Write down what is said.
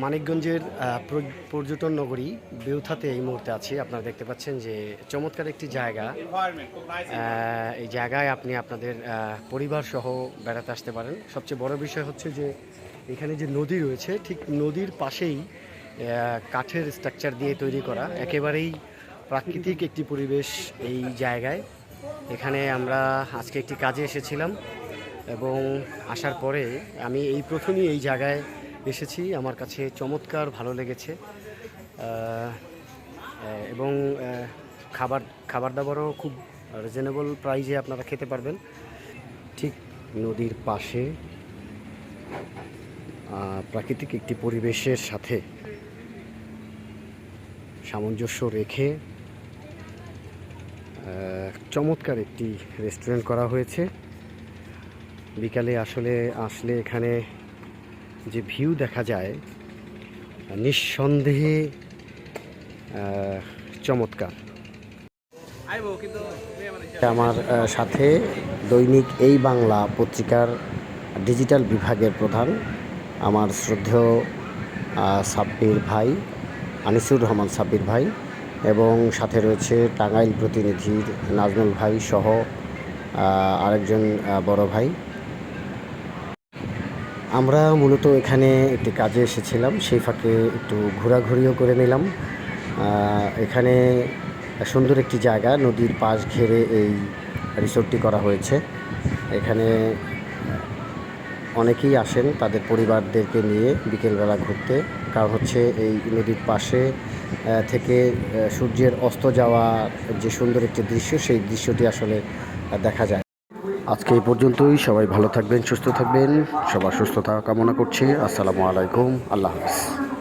মানিকগঞ্জের পর্যটন নগরী বেউথাতে এই মুহূর্তে আছি। আপনারা দেখতে পাচ্ছেন যে চমৎকার একটি জায়গা। এই জায়গায় আপনি আপনাদের পরিবার সহ বেড়াতে আসতে পারেন। সবচেয়ে বড় বিষয় হচ্ছে যে এখানে যে নদী রয়েছে, ঠিক নদীর পাশেই কাঠের স্ট্রাকচার দিয়ে তৈরি করা। একেবারেই প্রাকৃতিক একটি পরিবেশ এই জায়গায়। এখানে আমরা আজকে একটি কাজে এসেছিলাম এবং আসার পরে আমি এই প্রথমেই এই জায়গায় এসেছি, আমার কাছে চমৎকার ভালো লেগেছে। এবং খাবার খাবার দাবারও খুব রিজনেবল প্রাইজে আপনারা খেতে পারবেন। ঠিক নদীর পাশে প্রাকৃতিক একটি পরিবেশের সাথে সামঞ্জস্য রেখে চমৎকার একটি রেস্টুরেন্ট করা হয়েছে। বিকালে আসলে আসলে এখানে যে ভিউ দেখা যায়, নিঃসন্দেহে চমৎকার। আমার সাথে দৈনিক এই বাংলা পত্রিকার ডিজিটাল বিভাগের প্রধান, আমার শ্রদ্ধেয় সাব্বির ভাই, আনিসুর রহমান সাব্বির ভাই, এবং সাথে রয়েছে টাঙ্গাইল প্রতিনিধির নাজমুল ভাই সহ আরেকজন বড় ভাই। আমরা মূলত এখানে একটি কাজে এসেছিলাম, সেই ফাঁকে একটু ঘোরাঘুরিও করে নিলাম। এখানে সুন্দর একটি জায়গা, নদীর পাশ ঘেরে এই রিসোর্টটি করা হয়েছে। এখানে অনেকেই আসেন তাদের পরিবারদেরকে নিয়ে বিকেলবেলা ঘুরতে। কারণ হচ্ছে এই নদীর পাশে থেকে সূর্যের অস্ত যাওয়া যে সুন্দর একটি দৃশ্য, সেই দৃশ্যটি আসলে দেখা যায়। আজকে এই পর্যন্তই। সবাই ভালো থাকবেন, সুস্থ থাকবেন। সবার সুস্থতা কামনা করছি। আসসালামু আলাইকুম। আল্লাহ হাফিজ।